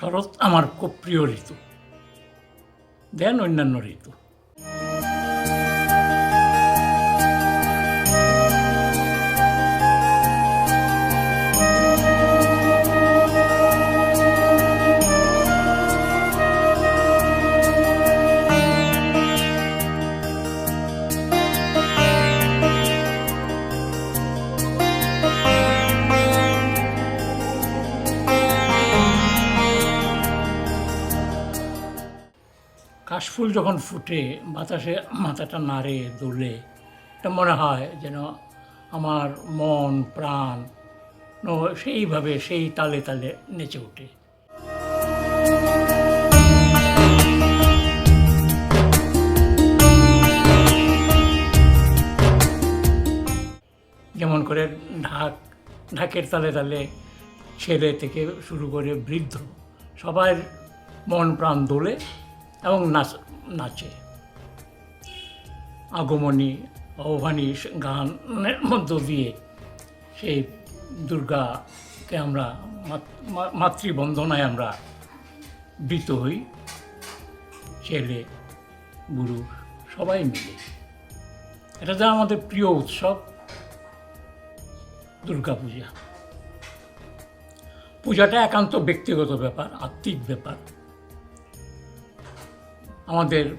শরৎ আমার খুব প্রিয় ঋতু। দেন অন্যান্য ঋতু। কাশফুল যখন ফুটে, বাতাসে মাথাটা নাড়ে, দোলে, এটা মনে হয় যেন আমার মন, প্রাণ সেইভাবে, সেই তালে তালে নেচে ওঠে। যেমন করে ঢাক, ঢাকের তালে তালে ছেলে থেকে শুরু করে বৃদ্ধ, সবার মন প্রাণ দোলে এবং নাচ, নাচে। আগমনী আহ্বানী গানের মধ্য দিয়ে সেই দুর্গাকে আমরা মাত- মা- মাতৃবন্দনায় আমরা বৃত হই। ছেলে, গুরু, সবাই মিলে। এটা যা আমাদের প্রিয় উৎসব, দুর্গাপূজা। পূজাটা একান্ত ব্যক্তিগত ব্যাপার, আত্মিক ব্যাপার। আমাদের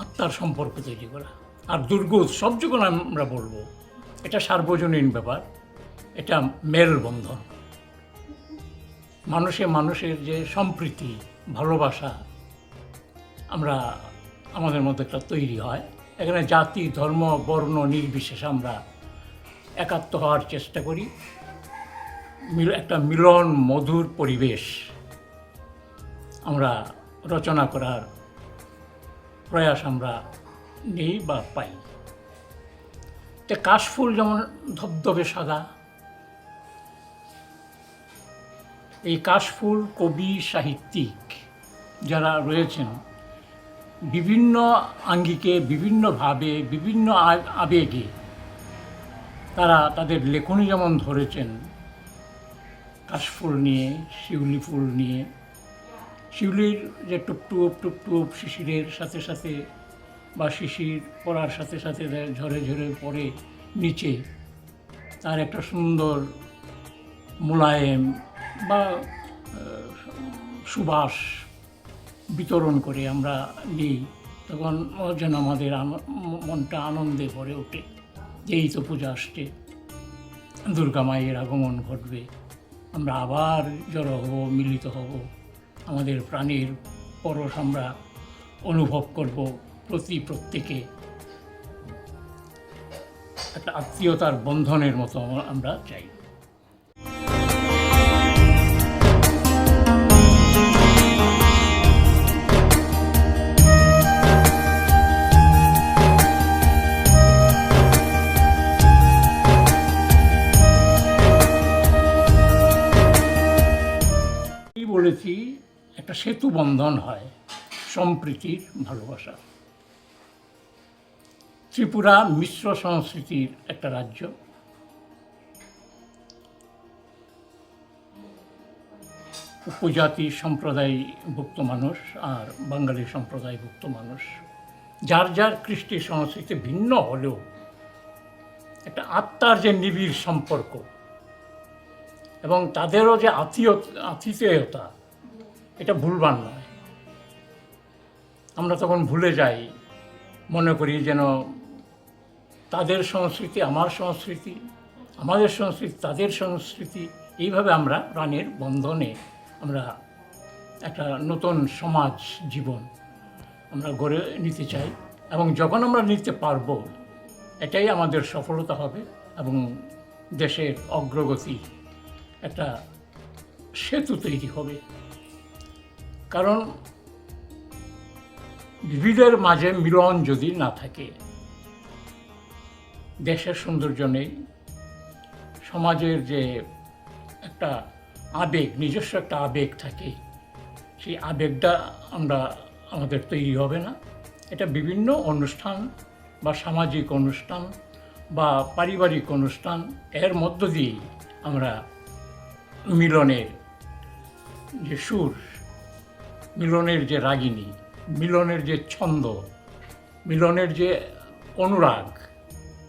আত্মার সম্পর্ক তৈরি করা। আর দুর্গ উৎসব যখন আমরা বলব, এটা সার্বজনীন ব্যাপার, এটা মেলবন্ধন মানুষে মানুষের যে সম্প্রীতি, ভালোবাসা, আমরা, আমাদের মধ্যে একটা তৈরি হয়। এখানে জাতি, ধর্ম, বর্ণ, নির্বিশেষে আমরা একাত্ম হওয়ার চেষ্টা করি। একটা মিলন মধুর পরিবেশ আমরা রচনা করার প্রয়াস আমরা নেই বা পাই। তে কাশফুল যেমন ধবধবে সাদা, এই কাশফুল কবি সাহিত্যিক যারা রয়েছেন, বিভিন্ন আঙ্গিকে বিভিন্নভাবে বিভিন্ন আবেগে তারা তাদের লেখনী যেমন ধরেছেন, কাশফুল নিয়ে, শিউলি ফুল নিয়ে শিউলির যে টুপটুপ টুপটুপ শিশিরের সাথে সাথে বা শিশির পড়ার সাথে সাথে ঝরে ঝরে পড়ে নিচে। তার একটা সুন্দর মোলায়েম বা সুবাস বিতরণ করে আমরা নিই। তখন যেন আমাদের মনটা আনন্দে ভরে ওঠে। এই তো পূজা আসছে, দুর্গা মায়ের আগমন ঘটবে। আমরা আবার জড়ো হব, মিলিত হব। আমাদের প্রাণের পরশ আমরা অনুভব করব প্রতি প্রত্যেকে। একটা আত্মীয়তার বন্ধনের মতো আমরা চাই। বলেছি? একটা সেতু বন্ধন হয় সম্প্রীতির ভালোবাসা। ত্রিপুরা মিশ্র সংস্কৃতির একটা রাজ্য। উপজাতি সম্প্রদায়ভুক্ত মানুষ আর বাঙালি সম্প্রদায়ভুক্ত মানুষ। যার যার কৃষ্টি সংস্কৃতি ভিন্ন হলেও একটা আত্মার যে নিবিড় সম্পর্ক এবং তাদেরও যে আতিথেয়তা এটা ভুলবার নয় আমরা তখন ভুলে যাই, মনে করি যেন তাদের সংস্কৃতি আমার সংস্কৃতি, আমাদের সংস্কৃতি তাদের সংস্কৃতি। এইভাবে আমরা প্রাণের বন্ধনে আমরা একটা নতুন সমাজ, জীবন আমরা গড়ে নিতে চাই এবং যখন আমরা নিতে পারব, এটাই আমাদের সফলতা হবে এবং দেশের অগ্রগতি একটা সেতু তৈরি হবে। কারণ বিবিধের মাঝে মিলন যদি না থাকে, দেশের সৌন্দর্য নেই, সমাজের যে একটা আবেগ, নিজস্ব একটা আবেগ থাকে, সেই আবেগটা আমরা, আমাদের তৈরি হবে না। এটা বিভিন্ন অনুষ্ঠান বা সামাজিক অনুষ্ঠান বা পারিবারিক অনুষ্ঠান, এর মধ্য দিয়েই আমরা মিলনের যে সুর মিলনের যে রাগিনী, মিলনের যে ছন্দ, মিলনের যে অনুরাগ,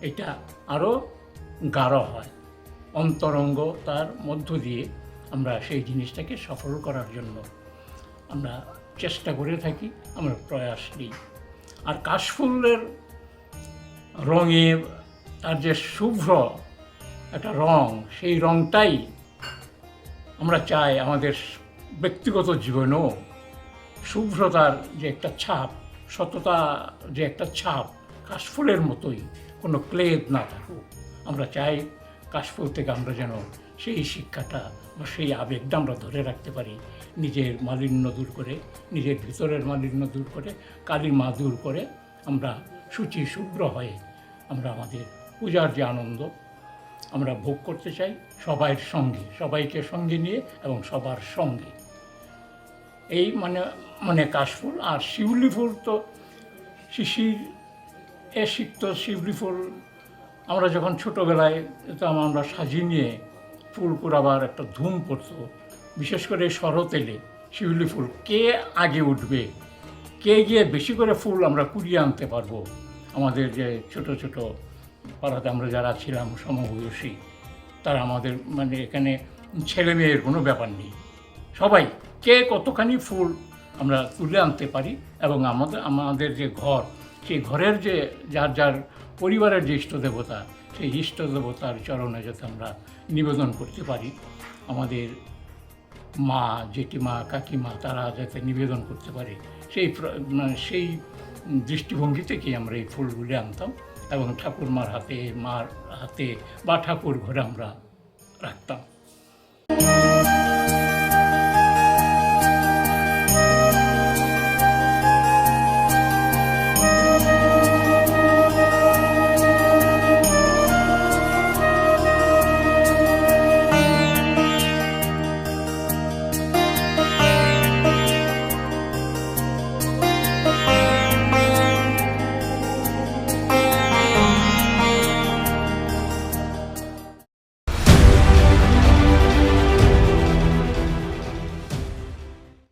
এটা আরও গাঢ় হয়। অন্তরঙ্গ তার মধ্য দিয়ে আমরা সেই জিনিসটাকে সফল করার জন্য আমরা চেষ্টা করে থাকি, আমরা প্রয়াস নিই। আর কাশফুলের রঙে তার যে শুভ্র একটা রং, সেই রংটাই আমরা চাই আমাদের ব্যক্তিগত জীবনেও শুভ্রতার যে একটা ছাপ, সততা যে একটা ছাপ কাশফুলের মতোই, কোনো ক্লেদ না থাকুক। আমরা চাই কাশফুল থেকে আমরা যেন সেই শিক্ষাটা বা সেই আবেগটা আমরা ধরে রাখতে পারি, নিজের মালিন্য দূর করে, নিজের ভিতরের মালিন্য দূর করে কালীর মা দূর করে আমরা সূচি শুভ্র হয়ে আমরা আমাদের পূজার যে আনন্দ, আমরা ভোগ করতে চাই সবাইয়ের সঙ্গে, সবাইকে সঙ্গে নিয়ে এবং সবার সঙ্গে। এই মানে মানে কাশফুল আর শিউলি ফুল তো শিশির, এ সিক্ত শিউলি ফুল। আমরা যখন ছোটোবেলায় তো আমরা সাজিয়ে নিয়ে ফুল কুড়াবার একটা ধুম পড়তো বিশেষ করে শরৎ এলে শিউলি ফুল। কে আগে উঠবে? কে গিয়ে বেশি করে ফুল আমরা কুড়িয়ে আনতে পারব? আমাদের যে ছোট ছোট পাড়াতে আমরা যারা ছিলাম, সমবয়সী, তারা আমাদের মানে এখানে ছেলে মেয়ের কোনো ব্যাপার নেই। সবাই কে কতখানি ফুল আমরা তুলে আনতে পারি এবং আমাদের আমাদের যে ঘর, সেই ঘরের যে যার যার পরিবারের যে ইষ্ট দেবতা, সেই ইষ্ট দেবতার চরণে যাতে আমরা নিবেদন করতে পারি, আমাদের মা, জেঠিমা, কাকিমা, তারা যাতে নিবেদন করতে পারে, সেই মানে সেই দৃষ্টিভঙ্গি থেকেই আমরা এই ফুলগুলি আনতাম এবং ঠাকুরমার হাতে, মার হাতে বা ঠাকুর ঘরে আমরা রাখতাম।